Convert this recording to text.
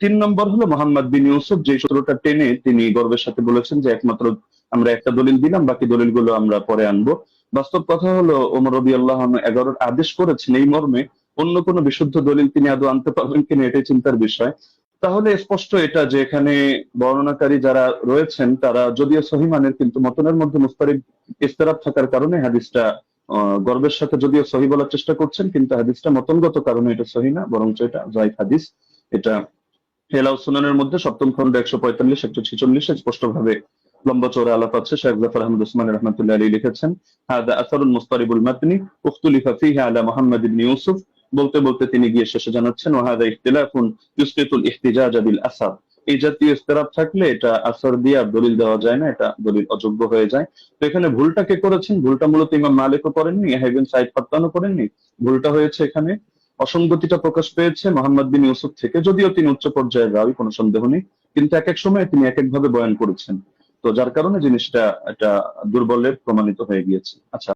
তিন নম্বর হলো মোহাম্মদ বিন ইউসুফ যে সূত্রটা টেনে তিনি গর্বের সাথে বলেছেন যে একমাত্র আমরা একটা দলিল দিলাম, বাকি দলিলগুলো আমরা পরে আনব। বাস্তব কথা হলো, ওমর রবি আল্লাহ এগারোর আদেশ করেছেন এই মর্মে, অন্য কোনো বিশুদ্ধ দলিল তিনি আদৌ আনতে পারবেন কিনা এটাই চিন্তার বিষয়। তাহলে স্পষ্ট এটা যে এখানে বর্ণনাকারী যারা রয়েছেন, তারা যদিও সহিমানের কিন্তু মতনের মধ্যে মুস্তারিব ইস্তেরাব থাকার কারণে হাদিসটা গর্বের সাথে যদিও সহি বলার চেষ্টা করছেন, কিন্তু হাদিসটা মতনগত কারণে এটা সহি না, বরঞ্চ এটা জয়ফ হাদিস, এটা হেলাউ সুনানের মধ্যে সপ্তম খন্ড একশো পঁয়তাল্লিশ, একশো ছেচল্লিশে স্পষ্ট ভাবে লম্বা চৌড়া আলাপ আছে। শেখ জাফর আহমদ উসমান রহমতুল্লাহ আলী লিখেছেন, হাদা আসারুল মুস্তারিবুল মাতনি, উখতুলিফা ফিহা আলা মুহাম্মদ ইবনে ইউসুফ। বলতে বলতে তিনি গিয়ে শেষে জানাচ্ছেন, ওয়াহাদা ইখতিলাফুন ইউসকিতুল ইহতিজাজ বিল আসার। এই জাতীয় ইস্তেরাব থাকলে এটা আসর দিয়ে আর দলিল দেওয়া যায় না, এটা দলিল অযোগ্য হয়ে যায়। তো এখানে ভুলটা কে করেছেন? ভুলটা মূলত ইমাম মালিকও করেননি হেভেন সাইদ ফাত্তানও করেননি। ভুলটা হয়েছে এখানে অসঙ্গতিটা প্রকাশ পেয়েছে মোহাম্মদ বিন ইউসুফ থেকে, যদিও তিনি উচ্চ পর্যায়ের রাবি, কোনো সন্দেহ নেই। কিন্তু এক এক সময় তিনি এক এক ভাবে বয়ান করেছেন। তো যার কারণে জিনিসটা একটা দুর্বলের প্রমাণিত হয়ে গিয়েছে। আচ্ছা।